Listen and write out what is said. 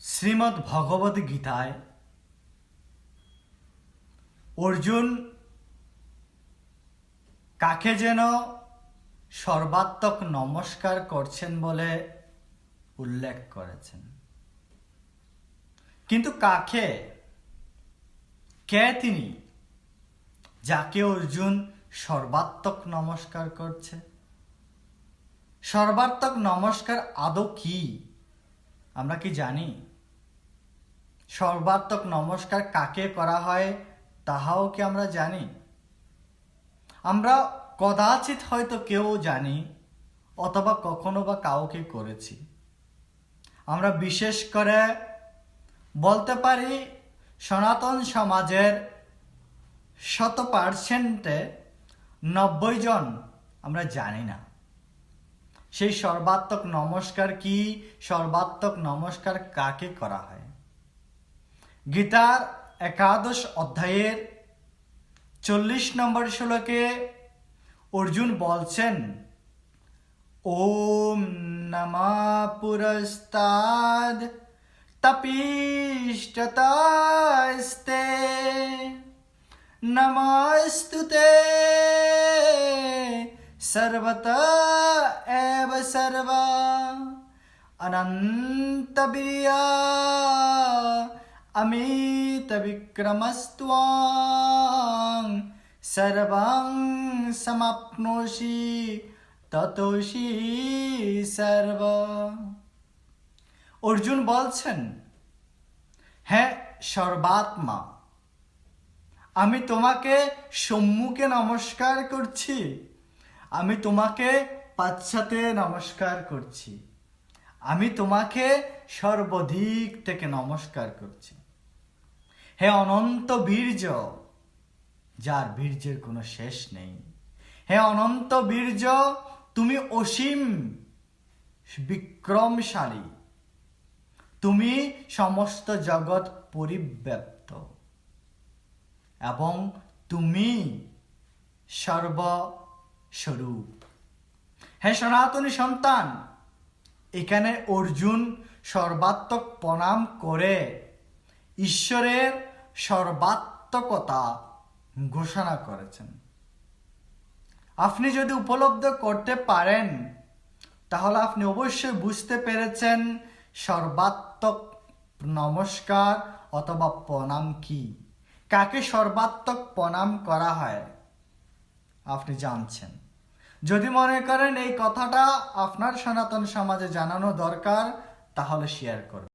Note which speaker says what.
Speaker 1: শ্রীমদ্ ভগবদ গীতায় অর্জুন কাকে যেন সর্বাত্মক নমস্কার করছেন বলে উল্লেখ করেছেন। কিন্তু কাকে? কে তিনি? যাকে অর্জুন সর্বাত্মক নমস্কার করছে? সর্বাত্মক নমস্কার আদৌ কি? আমরা কি জানি? সর্বাত্মক নমস্কার কাকে করা হয় তাহাও কি আমরা জানি? আমরা কদাচিৎ হয়তো কেউ জানি অথবা কখনো বা কাউকে করেছি। আমরা বিশেষ করে বলতে পারি সনাতন সমাজের শত পার্সেন্টে নব্বই জন আমরা জানি না। সেই সর্বাত্মক নমস্কার কি? সর্বাত্মক নমস্কার কাকে করা হয়? গীতার একাদশ অধ্যায়ের চল্লিশ নম্বর শ্লোকে অর্জুন বলছেন, ওম নমা পুরস্তাদ তপিষ্টতাস্তে নমস্তুতে সর্বত এব সর্বা অনন্তবীর্যা বিক্রমস্ত্বাং সর্বং সমাপ্নোষি ততোষি সর্ব অর্জুন বলছেন হ্যাঁ সর্বাত্মা, আমি তোমাকে সম্মুখে নমস্কার করছি, আমি তোমাকে পাশ্চাতে নমস্কার করছি, আমি তোমাকে সর্বদিক থেকে নমস্কার করছি। হে অনন্ত বীর্য, যার বীর্যের কোনো শেষ নেই। হে অনন্ত বীর্য, তুমি অসীম বিক্রমশালী। তুমি সমস্ত জগৎ পরিব্যাপ্ত। এবং তুমি সর্বস্বরূপ। হে সনাতনী সন্তান, এখানে অর্জুন সর্বাত্মক প্রণাম করে। ঈশ্বরের সর্বাত্মকতা ঘোষণা করেছেন। আপনি যদি উপলব্ধ করতে পারেন, তাহলে আপনি অবশ্যই বুঝতে পেরেছেন সর্বাত্মক নমস্কার অথবা প্রণাম কি। কাকে সর্বাত্মক প্রণাম করা হয়, আপনি জানছেন। যদি মনে করেন এই কথাটা আপনার সনাতন সমাজে জানানো দরকার, তাহলে শেয়ার করুন।